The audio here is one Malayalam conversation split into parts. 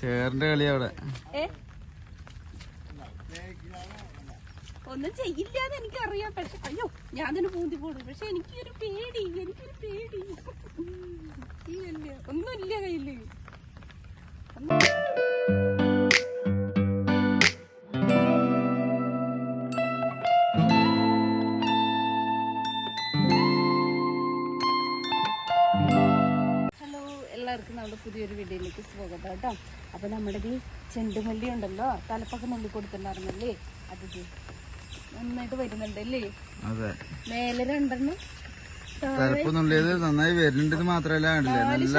ചേറിന്റെ കളി അവിടെ. ഒന്നും ചെയ്യില്ലാന്ന് എനിക്കറിയാം. പക്ഷെ അയ്യോ ഞാൻ തന്നെ പൂന്തി പോണു. പക്ഷെ എനിക്കൊരു പേടി എനിക്കൊരു പേടി. ഒന്നുമില്ല കയ്യിൽ. എല്ലാവർക്കും നമ്മുടെ പുതിയൊരു വീഡിയോയിലേക്ക് സ്വാഗതം കേട്ടോ. അപ്പോൾ നമ്മുടെ ഈ ചെണ്ടുമല്ലി ഉണ്ടല്ലോ തലപ്പൊക്കെ നുള്ളി കൊടുത്തിട്ടുണ്ടായിരുന്നല്ലേ? അത് നന്നായിട്ട് വരുന്നുണ്ടല്ലേ മേലെ രണ്ടെണ്ണം തലപ്പൊന്നുള്ളത് നന്നായി വരുന്നുണ്ട് മാത്രല്ല നല്ല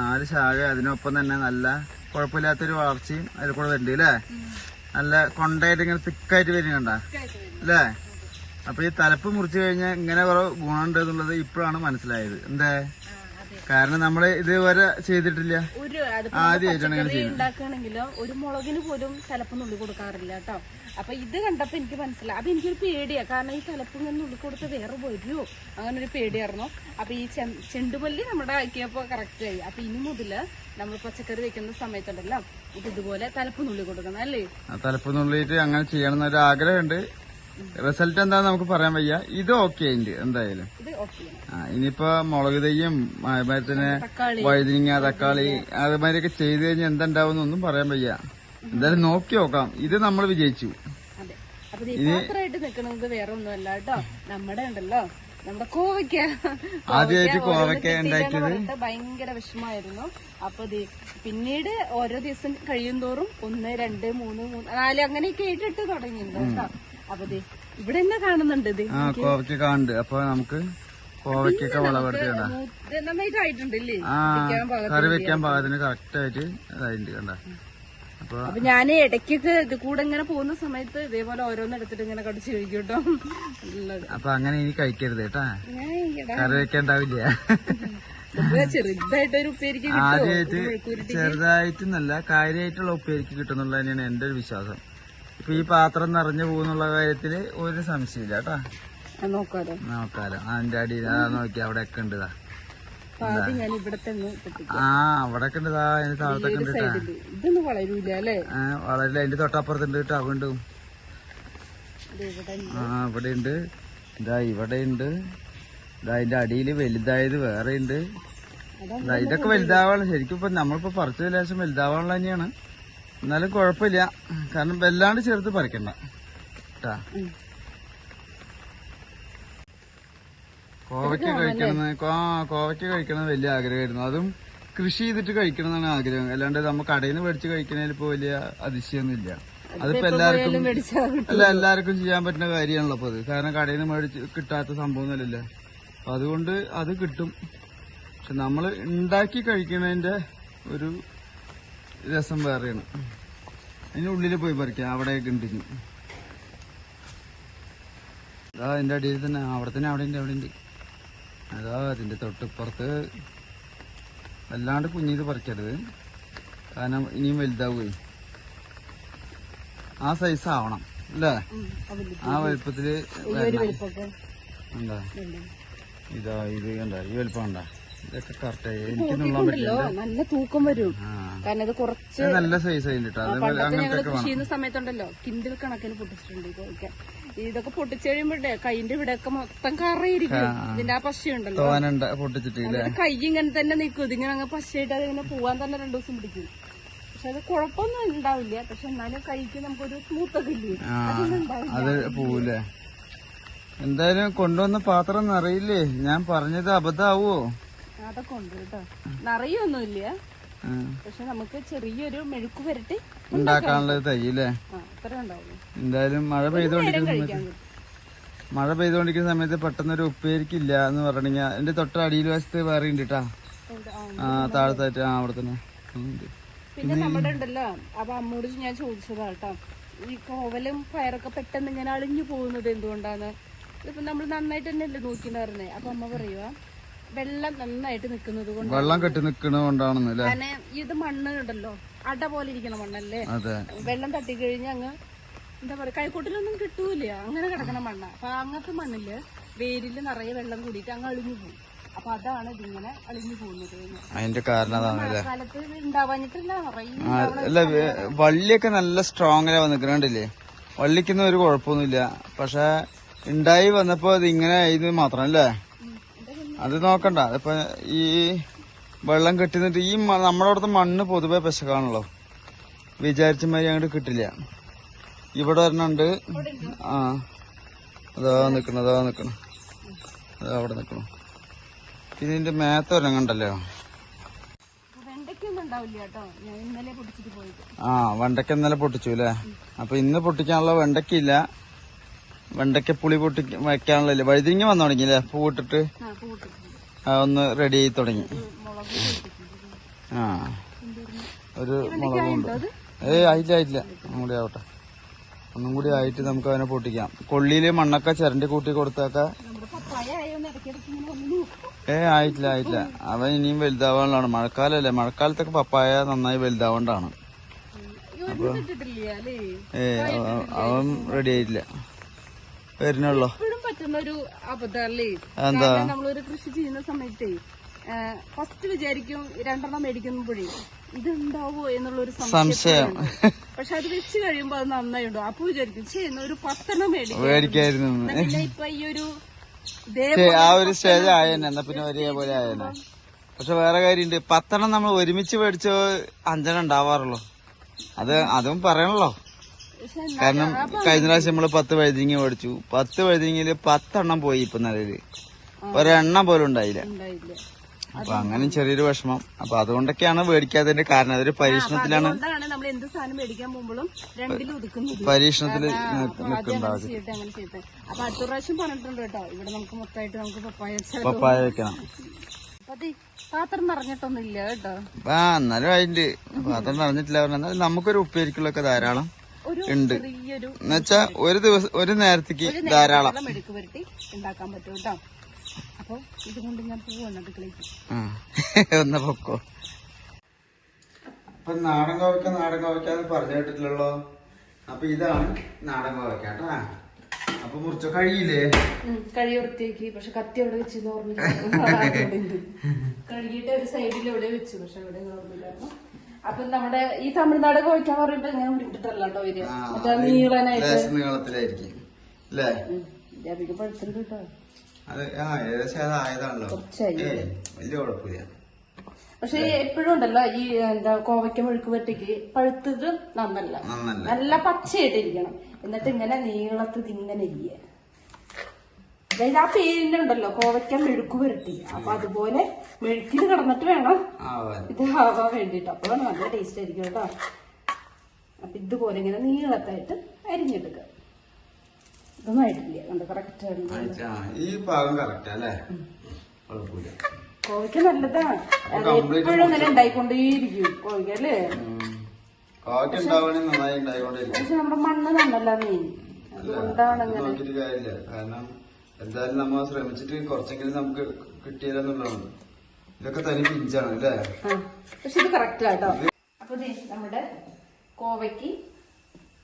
നാല് ശാഖ. അതിനൊപ്പം തന്നെ നല്ല കുഴപ്പമില്ലാത്തൊരു വളർച്ചയും അതിൽ കൂടെ വരുന്നുണ്ട് അല്ലേ? നല്ല കൊണ്ടായിട്ട് ഇങ്ങനെ തിക്കായിട്ട് വരുന്നുണ്ട അല്ലേ? അപ്പൊ ഈ തലപ്പ് മുറിച്ചു കഴിഞ്ഞാൽ ഇങ്ങനെ കുറെ ഗുണമുണ്ട് എന്നുള്ളത് ഇപ്പോഴാണ് മനസ്സിലായത്. എന്തേ? കാരണം നമ്മൾ ഇതുവരെ ചെയ്തിട്ടില്ല. ആദ്യമായിട്ടാണ് ഇങ്ങനെ ഉണ്ടാക്കുകയാണെങ്കിലോ ഒരു മുളകിന് പോലും തലപ്പ് നുള്ളി കൊടുക്കാറില്ല കേട്ടോ. അപ്പൊ ഇത് കണ്ടപ്പോ എനിക്ക് മനസ്സിലായി. അപ്പൊ എനിക്കൊരു പേടിയാ. കാരണം ഈ തലപ്പ് ഇങ്ങനെ നുള്ളി കൊടുത്ത് വേറെ വരുമോ അങ്ങനെ ഒരു പേടിയായിരുന്നു. അപ്പൊ ഈ ചെണ്ടുമല്ലി നമ്മുടെ ആക്കിയപ്പോ കറക്റ്റ് ആയി. അപ്പൊ ഇനി മുതൽ നമ്മൾ പച്ചക്കറി വെക്കുന്ന സമയത്തുണ്ടല്ലോ ഇത് ഇതുപോലെ തലപ്പ് നുള്ളി കൊടുക്കണം അല്ലേ? തലപ്പ് നുള്ളിയിട്ട് അങ്ങനെ ചെയ്യണം എന്നൊരു ആഗ്രഹമുണ്ട് റിസൾട്ട് എന്താ നമുക്ക് പറയാൻ വയ്യ. ഇത് ഓക്കെ ഉണ്ട് എന്തായാലും. ആ, ഇനിയിപ്പോ മുളക് തൈയും തന്നെ തക്കാളി. വഴുതിനിങ്ങ തക്കാളി അതുമാതിരിയൊക്കെ ചെയ്ത് കഴിഞ്ഞാൽ എന്തുണ്ടാവും ഒന്നും പറയാൻ വയ്യ. എന്തായാലും നോക്കി നോക്കാം. ഇത് നമ്മൾ വിജയിച്ചു. കേട്ടോ. നമ്മുടെ ഉണ്ടല്ലോ. നമ്മുടെ കോവയ്ക്ക. ആദ്യമായിട്ട് കോവയ്ക്ക ഉണ്ടാക്കിയത്? ഭയങ്കര വിഷമായിരുന്നു അപ്പൊ പിന്നീട് ഓരോ ദിവസം കഴിയും തോറും ഒന്ന് രണ്ട് മൂന്ന് മൂന്ന് നാല് അങ്ങനെയൊക്കെ ഇട്ടിട്ട് തുടങ്ങിയിട്ടുണ്ട് കേട്ടോ. ഇവിടെ തന്നെ കാണുന്നുണ്ട് ഇത്? ആ കോവയ്ക്ക് കാണുന്നുണ്ട്. അപ്പൊ നമുക്ക് കോവയ്ക്കൊക്കെ നന്നായിട്ടായിട്ടുണ്ടല്ലേ ആ പാകത്തിന് കറി വെക്കാൻ പാകത്തിന് കറക്റ്റ് ആയിട്ട് ഇതായിട്ടുണ്ട് കണ്ട. അപ്പൊ ഞാൻ ഞാൻ ഇടയ്ക്കൊക്കെ ഇത് കൂടെ ഇങ്ങനെ പോകുന്ന സമയത്ത് ഇതേപോലെ ഓരോന്ന് എടുത്തിട്ട് ഇങ്ങനെ കടിച്ചു കഴിക്കും കേട്ടോ അപ്പൊ അങ്ങനെ ഇനി കഴിക്കരുത് കേട്ടാ. കറി വെക്കണ്ടാവില്ല ആദ്യമായിട്ട് ചെറുതായിട്ടെന്നല്ല കാര്യമായിട്ടുള്ള ഉപ്പേരിക്ക് കിട്ടുന്നുള്ള തന്നെയാണ് എന്റെ ഒരു വിശ്വാസം. ഇപ്പൊ ഈ പാത്രം നിറഞ്ഞു പോകുന്നുള്ള കാര്യത്തിൽ ഒരു സംശയമില്ല കേട്ടാ. നോക്കാലോ. അതിന്റെ അടിയിൽ നോക്കി അവിടെ ഒക്കെ ഉണ്ട് ആ അവിടെ ഒക്കെ ഉണ്ട് അതിന്റെ താഴത്തൊക്കെ ഉണ്ട് കേട്ടാ സൈഡിൽ ഇതൊന്നും അല്ലേ? ആ, വളരെ അതിന്റെ തൊട്ടപ്പുറത്തുണ്ട് കേട്ടോ അവണ്ട്. ആ ഇവിടെ ഉണ്ട്. ഇതാ ഇവിടെ ഉണ്ട്. ഇതാ അതിന്റെ അടിയിൽ വലുതായത് വേറെ ഉണ്ട്. ഇതൊക്കെ വലുതാവാണ് ശരിക്കും ഇപ്പൊ നമ്മളിപ്പോ പറിച്ച ലേശം വലുതാവാനുള്ള തന്നെയാണ്. എന്നാലും കുഴപ്പമില്ല. കാരണം വല്ലാണ്ട് ചേർത്ത് പറിക്കണ്ട. കേട്ടാ. കോവയ്ക്ക് കഴിക്കണമെന്ന് ആ കോവയ്ക്ക കഴിക്കണം വലിയ ആഗ്രഹമായിരുന്നു. അതും കൃഷി ചെയ്തിട്ട് കഴിക്കണം എന്നാണ് ആഗ്രഹം. അല്ലാണ്ട് നമ്മൾ കടയിൽ നിന്ന് മേടിച്ച് കഴിക്കുന്നതിൽ ഇപ്പോൾ വലിയ അതിശയൊന്നുമില്ല അതിപ്പോ എല്ലാവർക്കും. അല്ല എല്ലാവർക്കും ചെയ്യാൻ പറ്റുന്ന കാര്യമാണല്ലോ അപ്പൊ അത്. കാരണം കടയിൽ നിന്ന് മേടിച്ച് കിട്ടാത്ത സംഭവമൊന്നുമല്ല അപ്പൊ അതുകൊണ്ട് അത് കിട്ടും. പക്ഷെ നമ്മൾ ഉണ്ടാക്കി കഴിക്കുന്നതിന്റെ ഒരു രസം വേറെയാണ്. അതിന് ഉള്ളിൽ പോയി പറിക്കാം. അവിടെ കണ്ടിന്യൂ അതാ അതിന്റെ അടിയിൽ തന്നെ. അവിടെ തന്നെ അവിടെ ഉണ്ട് അവിടെ ഉണ്ട്. അതാ അതിന്റെ തൊട്ടിപ്പുറത്ത്. വല്ലാണ്ട് കുഞ്ഞിത് പറിക്കരുത്. കാരണം ഇനിയും വലുതാവുകയും ആ സൈസ് ആവണം അല്ലേ? ആ വലുപ്പത്തിൽ എന്താ ഇതാ ഇത് കണ്ട? ഈ വലുപ്പം കണ്ട? ഇതൊക്കെ കറക്റ്റ് എനിക്ക് നുള്ളാൻ പറ്റില്ല നല്ല തൂക്കം വരും. കാരണം ഇത് കുറച്ച് നല്ല സൈസ് ഞങ്ങൾ കൃഷി ചെയ്യുന്ന സമയത്തുണ്ടല്ലോ. കിൻഡിൽ കണക്കിന് പൊട്ടിച്ചിട്ടുണ്ട് ഇതൊക്കെ ഇതൊക്കെ പൊട്ടിച്ചു കഴിയുമ്പോഴേ കൈന്റെ ഇവിടെയൊക്കെ മൊത്തം കറയിരിക്കും. ഇതിന്റെ ആ പശയുണ്ടല്ലോ. കൈ ഇങ്ങനെ തന്നെ നിൽക്കും. ഇതിങ്ങനെ അങ്ങ് പശയായിട്ട് അതിങ്ങനെ പോവാൻ തന്നെ രണ്ടു ദിവസം പിടിക്കും. പക്ഷെ അത് കുഴപ്പമൊന്നും ഉണ്ടാവില്ല. പക്ഷെ എന്നാലും കൈക്ക് നമുക്കൊരു സ്മൂത്തൊക്കെ ഇല്ലേ അത് പോവൂലേ? എന്തായാലും കൊണ്ടുവന്ന പാത്രം നിറയില്ലേ ഞാൻ പറഞ്ഞത് അബദ്ധാവോ അതൊക്കെ ഉണ്ട് കേട്ടോ. നിറയൊന്നുമില്ല. ഇല്ല പക്ഷെ നമുക്ക് ചെറിയൊരു മെഴുക്ക് വരട്ടി അത്ര ഉണ്ടാവും എന്തായാലും മഴ പെയ്തോണ്ടിരിക്കുന്ന സമയത്ത് മഴ പെയ്തോണ്ടിരിക്കുന്ന സമയത്ത് പെട്ടെന്നൊരു ഉപ്പേരിക്കില്ല എന്ന് പറഞ്ഞാൽ എന്റെ തൊട്ട അടിയിൽ വശത്ത് വേറെ ഉണ്ട് കേട്ടാ ആ, ആ താഴത്തായിട്ട് ആ അവിടെ തന്നെ പിന്നെ നമ്മുടെ ഉണ്ടല്ലോ അപ്പൊ അമ്മോട് ഞാൻ ചോദിച്ചതാ കേട്ടോ ഈ കോവലും പയറൊക്കെ പെട്ടെന്ന് ഇങ്ങനെ അളിഞ്ഞു പോകുന്നത് എന്തുകൊണ്ടാണ് ഇപ്പൊ നമ്മൾ നന്നായിട്ട് തന്നെയല്ലേ നോക്കിണ്ടായിരുന്നേ? അപ്പൊ അമ്മ പറയുക വെള്ളം നന്നായിട്ട് നിൽക്കുന്നത് കൊണ്ട് വെള്ളം കെട്ടി നിക്കണോണ്ടാണെന്ന് കാരണം ഇത് മണ്ണ് ഉണ്ടല്ലോ അട പോലെ ഇരിക്കണ മണ്ണല്ലേ? അതെ. വെള്ളം തട്ടി കഴിഞ്ഞ് അങ്ങ് എന്താ പറയാ കൈക്കോട്ടിലൊന്നും കിട്ടൂല അങ്ങനെ കിടക്കണ മണ്ണ. അപ്പൊ അങ്ങനത്തെ മണ്ണിൽ വേരിൽ നിറയെ വെള്ളം കൂടിയിട്ട് അങ്ങ് അളിഞ്ഞു പോകും അപ്പൊ അതാണ് ഇതിങ്ങനെ അളിഞ്ഞു പോകുന്നത്. അതിന്റെ കാരണം മഴക്കാലത്ത് ഉണ്ടാവാഞ്ഞിട്ടില്ല. നിറയെ വള്ളിയൊക്കെ നല്ല സ്ട്രോങ് വന്നിക്കണ്ടില്ലേ വള്ളിക്കൊന്നും ഒരു കുഴപ്പമൊന്നുമില്ല. പക്ഷെ ഉണ്ടായി വന്നപ്പോ ഇത് ഇങ്ങനെ ഇത് മാത്രം അല്ലേ? അത് നോക്കണ്ട. അതിപ്പോ ഈ വെള്ളം കെട്ടി ഈ നമ്മുടെ അവിടുത്തെ മണ്ണ് പൊതുവെ പെശകാണല്ലോ. വിചാരിച്ച മാതിരി അങ്ങോട്ട് കിട്ടില്ല. ഇവിടെ ഒരെണ്ണുണ്ട്. ആ. അതാ നിക്കണം അതാ നിക്കണം അതാ അവിടെ നിക്കണം പിന്നെ ഇതിന്റെ മേത്ത പോയത്. ആ വെണ്ടക്ക ഇന്നലെ പൊട്ടിച്ചു അല്ലേ അപ്പൊ ഇന്ന് പൊട്ടിക്കാനുള്ള വെണ്ടയ്ക്കില്ല വെണ്ടയ്ക്ക പുളി പൊട്ടി വെക്കാനുള്ള വഴുതിരിങ്ങ വന്നു തുടങ്ങി അല്ലേ പൂ ഇട്ടിട്ട്? ആ കൂട്ടിട്ടുണ്ട് ആ, ഒന്ന് റെഡി ആയി തുടങ്ങി. ആ. ഒരു മുളകുണ്ട് ഏയ് ആയില്ല ആയില്ല. ഒന്നും കൂടി ആവട്ടെ. ഒന്നും കൂടി ആയിട്ട് നമുക്ക് അവനെ പൊട്ടിക്കാം. കൊള്ളിയിൽ മണ്ണൊക്കെ ചിരണ്ടി കൂട്ടി കൊടുത്തേക്ക. ഏ ആയിട്ടില്ല ആയിട്ടില്ല. അവൻ ഇനിയും വലുതാവാനുള്ളതാണ്. മഴക്കാലല്ലേ. മഴക്കാലത്തൊക്കെ പപ്പായ നന്നായി വലുതാവേണ്ടതാണ് അപ്പൊ ഏ അവൻ റെഡി ആയിട്ടില്ല. വരുന്നുള്ളൂ. പറ്റുന്ന ഒരു അബദ്ധമല്ലേ? എന്താ? നമ്മളൊരു കൃഷി ചെയ്യുന്ന സമയത്തേ ഫസ്റ്റ് വിചാരിക്കും രണ്ടെണ്ണം മേടിക്കുമ്പോഴേ ഇതുണ്ടാവോ എന്നുള്ളൊരു സംശയം പക്ഷെ അത് വെച്ച് കഴിയുമ്പോ അത് നന്നായി ഉണ്ടോ അപ്പൊ വിചാരിക്കും ചെയ്യുന്ന ഒരു പത്തെണ്ണം മേടിക്കും മേടിക്കായിരുന്നു ഇപ്പൊ ഈ ഒരു ആ ഒരു സ്റ്റേജ് ആയേനെ എന്നാ പിന്നെ ഒരേപോലെ ആയേനെ പക്ഷെ വേറെ കാര്യമുണ്ട് പത്തെണ്ണം നമ്മൾ ഒരുമിച്ച് മേടിച്ചോ അഞ്ചെണ്ണം ഉണ്ടാവാറുള്ളൂ. അത് അതും പറയണല്ലോ. കാരണം കഴിഞ്ഞ പ്രാവശ്യം നമ്മൾ പത്ത് വഴുതിങ്ങി മേടിച്ചു. പത്ത് വഴുതിങ്ങിൽ പത്തെണ്ണം പോയി ഇപ്പൊ നിലയിൽ. ഒരെണ്ണം പോലും ഉണ്ടായില്ല. അപ്പൊ അങ്ങനെ ചെറിയൊരു വിഷമം. അപ്പൊ അതുകൊണ്ടൊക്കെയാണ് മേടിക്കാത്തതിന്റെ കാരണം. അതൊരു പരീക്ഷണത്തിലാണ് നമ്മൾ എന്ത് സാധനം മേടിക്കാൻ പോകുമ്പോഴും രണ്ടിലും ഒതുക്കുന്നത് അപ്പൊ അടുത്ത പ്രാവശ്യം പറഞ്ഞിട്ടുണ്ട് കേട്ടോ. ഇവിടെ നമുക്ക് മൊത്തമായിട്ട് നമുക്ക് പപ്പായ വെക്കണം. പാത്രം നിറഞ്ഞിട്ടൊന്നുമില്ല കേട്ടോ. ആ എന്നാലും അതിന്റെ പാത്രം നിറഞ്ഞിട്ടില്ല പറഞ്ഞാൽ നമുക്കൊരു ഉപ്പേരിക്കുള്ളൊക്കെ ധാരാളം. ഉണ്ട്. ചെറിയൊരു എന്നുവെച്ചാ ഒരു ദിവസം ഒരു നേരത്തേക്ക് ധാരാളം. വെള്ളം മെഴുക്ക് പുരട്ടി ഉണ്ടാക്കാൻ പറ്റും കേട്ടോ. അപ്പൊ ഇതുകൊണ്ട് ഞാൻ പോവാണ് അടുക്കളയ്ക്ക് ആ. ഒന്ന് പൊക്കോ. അപ്പൊ നാടൻ കോവയ്ക്ക നാടൻ കോവയ്ക്ക പറഞ്ഞു കേട്ടിട്ടില്ലല്ലോ? അപ്പൊ ഇതാണ് നാടൻ കോവയ്ക്ക കേട്ടാ. അപ്പൊ മുറിച്ച കഴിയില്ലേ കഴി വൃത്തിയാക്കി. പക്ഷെ കത്തി അവിടെ വെച്ച് കഴുകിട്ട് കഴുകിയിട്ട് ഒരു സൈഡിൽ എവിടെ വെച്ചു. പക്ഷെ അവിടെ ഓർമ്മില്ലായിരുന്നു അപ്പൊ നമ്മുടെ ഈ തമിഴ്നാട് കോഴിക്കാൻ പറയുമ്പോ ഇങ്ങനെ ഉരുട്ടിട്ടല്ല കേട്ടോ വരിക. ആ, മറ്റേ നീളനായിട്ട് നീളത്തിലായിരിക്കും. അല്ലേ അധികം പഴുത്തുണ്ട് കേട്ടോ. അത് ആ ഏകദേശം അത് ആയതാണല്ലോ. കുറച്ചായി. ഏയ് വലിയ കുഴപ്പമില്ല. പക്ഷെ എപ്പോഴും ഉണ്ടല്ലോ ഈ എന്താ കോവയ്ക്ക മുഴുക്ക് പറ്റിക്ക് പഴുത്തത് നന്നല്ല. നല്ല പച്ചയായിട്ടിരിക്കണം എന്നിട്ട് ഇങ്ങനെ നീളത്തിൽ ഇങ്ങനെ ഇരിക്കുക. അതായത് ആ പേരിനുണ്ടല്ലോ. കോവയ്ക്ക മെഴുക്ക് പുരട്ടി. അപ്പൊ അതുപോലെ മെഴുക്കിൽ കിടന്നിട്ട് വേണം ഇത് ആവാൻ വേണ്ടിട്ട് അപ്പൊ നല്ല ടേസ്റ്റ് ആയിരിക്കും കേട്ടോ. അപ്പൊ ഇതുപോലെ ഇങ്ങനെ നീളത്തായിട്ട് അരിഞ്ഞെടുക്കുക. ഇതൊന്നും ആയിട്ടില്ല. കണ്ടോ? കറക്റ്റ് ആയിരുന്നു ആ, ഈ ഭാഗം കറക്റ്റ് അല്ലേ? കോവയ്ക്ക നല്ലതാണ് എപ്പോഴും ഉണ്ടായിക്കൊണ്ടേയിരിക്കും കോവയ്ക്ക അല്ലേ? പക്ഷെ നമ്മുടെ മണ്ണ് നന്നല്ല മെയിൻ അതുകൊണ്ടാണ് എന്തായാലും നമ്മൾ ശ്രമിച്ചിട്ട് കുറച്ചെങ്കിലും നമുക്ക് കിട്ടിയാലെന്നുള്ളതാണ് ഇതൊക്കെ തനി പിഞ്ചാണ് അല്ലേ? പക്ഷെ ഇത് കറക്റ്റ് ആട്ടോ അപ്പൊ നമ്മുടെ കോവയ്ക്ക്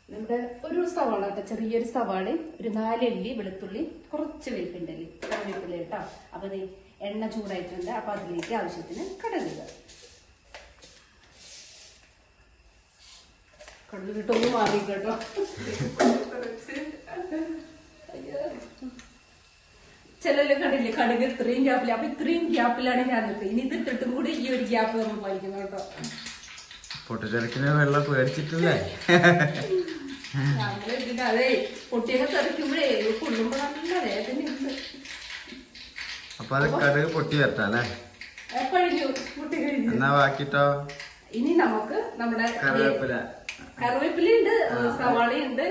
നമ്മുടെ ഒരു സവാള കേട്ടോ ചെറിയൊരു സവാളയും ഒരു നാലല്ലി വെളുത്തുള്ളി കുറച്ച് വേപ്പിന്റെ അല്ലി കറിവേപ്പില കേട്ടോ. അപ്പൊ എണ്ണ ചൂടായിട്ടുണ്ട്. അപ്പൊ അതിലേക്ക് ആവശ്യത്തിന് കടലിടുക. കടലിട്ടൊന്നും മാറി കേട്ടോ ചിലര് കണ്ടില്ലേ? കടുക് ഇത്രയും ഗ്യാപ്പില്ല അപ്പൊ ഇത്രയും ഗ്യാപ്പിലാണ് ഞാൻ നിൽക്കുന്നത്. ഇനി ഇതിട്ടിട്ടും കൂടി ഈ ഒരു ഗ്യാപ്പ് നമ്മൾ പാലിക്കുന്നു കേട്ടോ. പൊട്ടിച്ചെറിക്കുന്ന വെള്ളം പേടിച്ചിട്ടില്ലേ? ഇതിന്റെ അതെ പൊട്ടിയൊക്കെ തെറിക്കുമ്പോഴേ കൊള്ളുമ്പോ നല്ല വേദനയുണ്ട് അപ്പൊ അത് കടുക് പൊട്ടി വരട്ടെ അല്ലേ? ആ, കഴിഞ്ഞു. പൊട്ടി കഴിഞ്ഞു. എന്നാ ബാക്കിട്ടോ? ഇനി നമുക്ക് നമ്മുടെ കറിവേപ്പില. കറിവേപ്പിലുണ്ട് സവാളയുണ്ട്.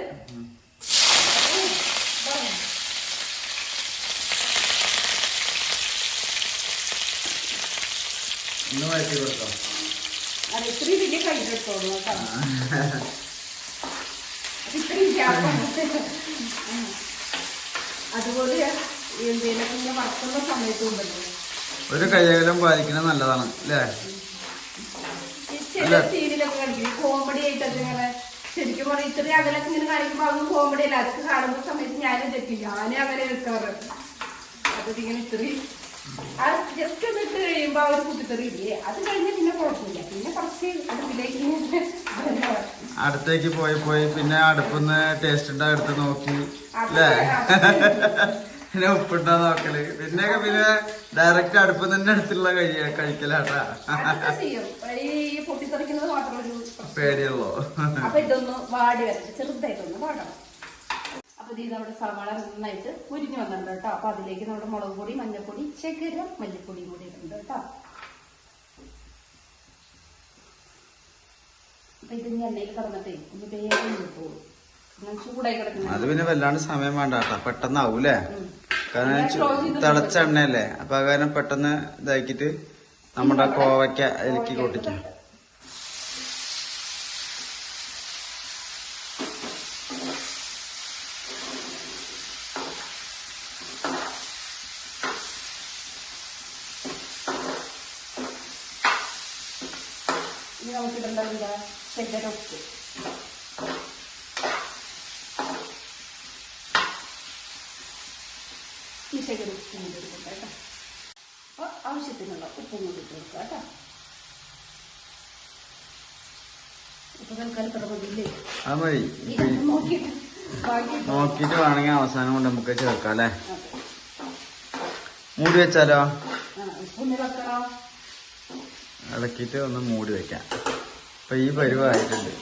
ഒന്ന് വഴറ്റി കൊടുത്തോ അത് ഇത്രയും വലിയ കേട്ടോ. അപ്പൊ ഇത്രയും ഗ്യാപ്പാണ് അതുപോലെ എന്തേലൊക്കെ ഇങ്ങനെ വറുക്കുന്ന സമയത്തുണ്ടല്ലോ ഒരു കയ്യകലം പാലിക്കുന്നത് നല്ലതാണ് അല്ലേ? ചില സീരിയലൊക്കെ കണ്ടില്ലേ? കോമഡി ആയിട്ടൊക്കെ ഇങ്ങനെ ശരിക്കും പറഞ്ഞാൽ ഇത്രയും അകലൊക്കെ ഇങ്ങനെ കാണിക്കുമ്പോ അതൊന്നും കോമഡി അല്ല. അതൊക്കെ കാണുന്ന സമയത്ത് ഞാനും തെറ്റില്ല ഞാനും അങ്ങനെ വെക്കാറ് അപ്പൊ ഇങ്ങനെ ഇത്രയും ആ ജസ്റ്റ് ഒന്ന് ഇട്ട് കഴിയുമ്പോ ആ ഒരു അത് കഴിഞ്ഞ് പിന്നെ കുഴപ്പമില്ല. പിന്നെ കുറച്ച് അടുപ്പിലേക്ക് അടുത്തേക്ക് പോയി പോയി. പിന്നെ അടുപ്പിന്ന് ടേസ്റ്റ് ഉണ്ടാ എടുത്ത് നോക്കി. അല്ലേ പിന്നെ ഉപ്പുണ്ടോ നോക്കൽ. പിന്നെയൊക്കെ പിന്നെ ഡയറക്റ്റ് അടുപ്പ് തന്നെ അടുത്തുള്ള കഴിയ കഴിക്കലാട്ടാ. പേടിയുള്ളൂ. അപ്പൊ ഇതൊന്ന് വാടി വരട്ടെ. ചെറുതായിട്ടൊന്ന് വാടണം. ഇത് നമ്മുടെ സവാള നന്നായിട്ട് ഉരിഞ്ഞു വന്നിട്ടുണ്ട് കേട്ടോ. അപ്പൊ അതിലേക്ക് നമ്മുടെ മുളക് പൊടി മഞ്ഞൾപ്പൊടി ചക്കര മല്ലിപ്പൊടിയും കൂടി ഇടുന്നുണ്ട് കേട്ടോ. അപ്പൊ ഇതിന് എണ്ണയിൽ കിടന്നിട്ടേ ഒന്ന് വേഗം കിട്ടുള്ളൂ ചൂടായി കിടക്കുന്ന അത് പിന്നെ വല്ലാണ്ട് സമയം വേണ്ട കേട്ടോ. പെട്ടെന്നാവൂലേ. കാരണം തിളച്ച എണ്ണയല്ലേ? അപ്പൊ കാരണം പെട്ടെന്ന് ഇതാക്കിട്ട് നമ്മുടെ കോവയ്ക്ക ഇലക്കി കൊട്ടിക്കാം ഇനി നമുക്ക് ഇടേണ്ടത് എന്താ ചക്കര ഉപ്പ് ഈ ചക്കര ഉപ്പും കൂടി ഇട്ട് കേട്ടോ. അപ്പൊ ആവശ്യത്തിനുള്ള ഉപ്പും കൂടി ഇട്ട് കൊടുക്കുക കേട്ടോ. ഇപ്പൊ തൽക്കാലം നോക്കിയിട്ട് ബാക്കി നോക്കിട്ട് വേണമെങ്കിൽ അവസാനം കൊണ്ട് നമുക്ക് ചേർക്കാം അല്ലേ? മൂടി വെച്ചാലോ? ഇളക്കിട്ട് ഇളക്കിയിട്ട് ഒന്ന് മൂടി വെക്കാം. അപ്പൊ ഈ പരുവായിട്ടുണ്ട്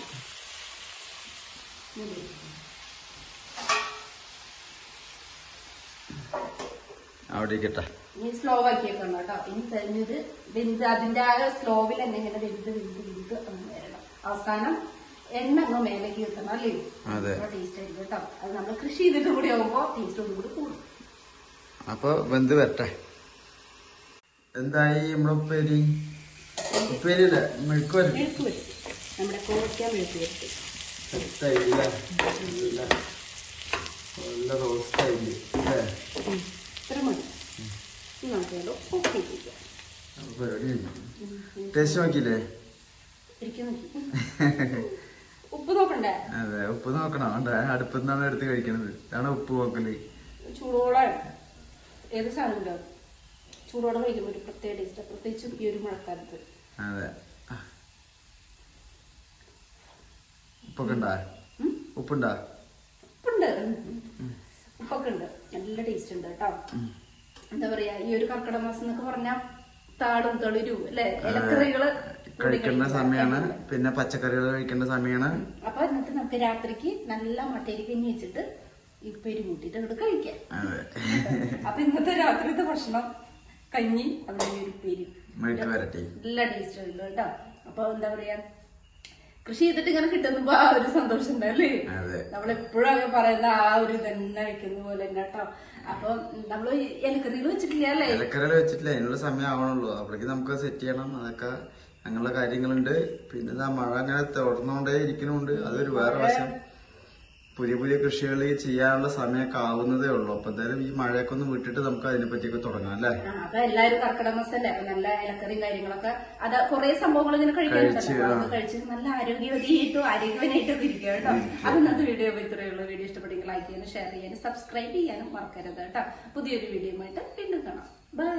അവിടെ ഇരിക്കട്ടെ ഇനി സ്ലോ ആക്കിയേക്കണം കേട്ടോ. ഇനി തെളിഞ്ഞത് വെന്ത് അതിന്റെ ആ സ്ലോവിൽ തന്നെ ഇങ്ങനെ വെന്ത് വെന്ത് വെന്ത് ഒന്ന് വരണം. അവസാനം എണ്ണ അങ്ങ് മേലേക്ക് കിട്ടണം അല്ലേ. ടേസ്റ്റ് ആയിരിക്കും കേട്ടോ. അത് നമ്മൾ കൃഷി ചെയ്തിട്ട് കൂടി ആകുമ്പോ ടേസ്റ്റ് ഒന്നും കൂടി കൂടും. അപ്പൊ വെന്ത് വരട്ടെ. എന്തായി നമ്മുടെ ഉപ്പേരി? ഉപ്പേരി മെഴുക്ക് വരട്ടെ. നമ്മുടെ കോഴിക്കാൻ മെഴുക്ക് വരട്ടി. നല്ല റോസ്റ്റ് ആയില്ലേ? അല്ലേ? ഇത്ര മതി. ഇനി നമുക്ക് വേണ്ടോ ഓക്കെ ചെയ്യാം അപ്പൊ പരിപാടി ടേസ്റ്റ് നോക്കിയില്ലേ? ഉപ്പ് നോക്കണ്ടേ? അതെ ഉപ്പ് നോക്കണം. അതെ അടുപ്പിൽ നിന്നാണ് എടുത്ത് കഴിക്കണത്. അതാണ് ഉപ്പ് നോക്കൽ. ചൂടോടെ ഏത് സാധനം ചൂടോടെ കഴിക്കുമ്പോൾ ഒരു പ്രത്യേക ടേസ്റ്റ് പ്രത്യേകിച്ചും ഈ ഒരു മഴക്കാലത്ത്. അതെ. ഉപ്പൊക്കെ ഉണ്ടാ? ഉപ്പുണ്ടാ? ഉപ്പുണ്ട്. ഉപ്പൊക്കെ ഉണ്ട്. നല്ല ടേസ്റ്റ് ഉണ്ട് കേട്ടോ. എന്താ പറയാ ഈ ഒരു കർക്കിടക മാസം എന്നൊക്കെ പറഞ്ഞാൽ താളും തളിരും അല്ലെ? ഇലക്കറികൾ കഴിക്കേണ്ട സമയമാണ് പിന്നെ പച്ചക്കറികൾ കഴിക്കേണ്ട സമയമാണ് അപ്പൊ എന്നിട്ട് നമുക്ക് രാത്രിക്ക് നല്ല മട്ടേരി കഞ്ഞി വെച്ചിട്ട് ഈ പെരി അവിടെ അങ്ങോട്ട് കഴിക്കാം അപ്പൊ ഇന്നത്തെ രാത്രിത്തെ ഭക്ഷണം കഞ്ഞി ഈ ഒരു പേര്. നല്ല ടേസ്റ്റ് ഉണ്ട് കേട്ടോ. അപ്പൊ എന്താ പറയാ കൃഷി ചെയ്തിട്ട് ഇങ്ങനെ കിട്ടുമ്പോ ആ ഒരു സന്തോഷം ഉണ്ടല്ലേ നമ്മളെപ്പോഴും അങ്ങനെ പറയുന്ന ആ ഒരു തന്നെ വെക്കുന്ന പോലെ തന്നെ കേട്ടോ. അപ്പൊ നമ്മൾ ഇലക്കറികൾ വെച്ചിട്ടില്ല അല്ലേ? ഇലക്കറികൾ വെച്ചിട്ടില്ല. അതിനുള്ള സമയം ആവണുള്ളൂ. അപ്പോഴേക്ക് നമുക്ക് സെറ്റ് ചെയ്യണം. അതൊക്കെ അങ്ങനെയുള്ള കാര്യങ്ങളുണ്ട്. പിന്നെ മഴ അങ്ങനെ തുടർന്നുകൊണ്ടേ ഇരിക്കുന്നുണ്ട്. അതൊരു വേറെ വശം. പുതിയ പുതിയ കൃഷികൾ ചെയ്യാനുള്ള സമയമൊക്കെ ആവുന്നതേ ഉള്ളൂ. അപ്പൊ എന്തായാലും ഈ മഴയൊക്കെ ഒന്ന് വിട്ടിട്ട് നമുക്ക് അതിനെ പറ്റിയൊക്കെ തുടങ്ങാം അല്ലേ? അപ്പൊ എല്ലാരും കർക്കിടക നല്ല ഇലക്കറിയും കാര്യങ്ങളൊക്കെ അത് കുറെ സംഭവങ്ങൾ ഇങ്ങനെ കഴിച്ച് നല്ല ആരോഗ്യവതിയായിട്ടും ആരോഗ്യവനായിട്ടൊക്കെ ഇരിക്കുക കേട്ടോ അപ്പൊ ഇന്നത്തെ വീഡിയോ ഇത്രയേ ഉള്ളൂ. വീഡിയോ ഇഷ്ടപ്പെട്ടെങ്കിൽ ലൈക്ക് ചെയ്യാനും ഷെയർ ചെയ്യാനും സബ്സ്ക്രൈബ് ചെയ്യാനും മറക്കരുത് കേട്ടോ. പുതിയൊരു വീഡിയോ ആയിട്ട് വീണ്ടും കാണാം. ബൈ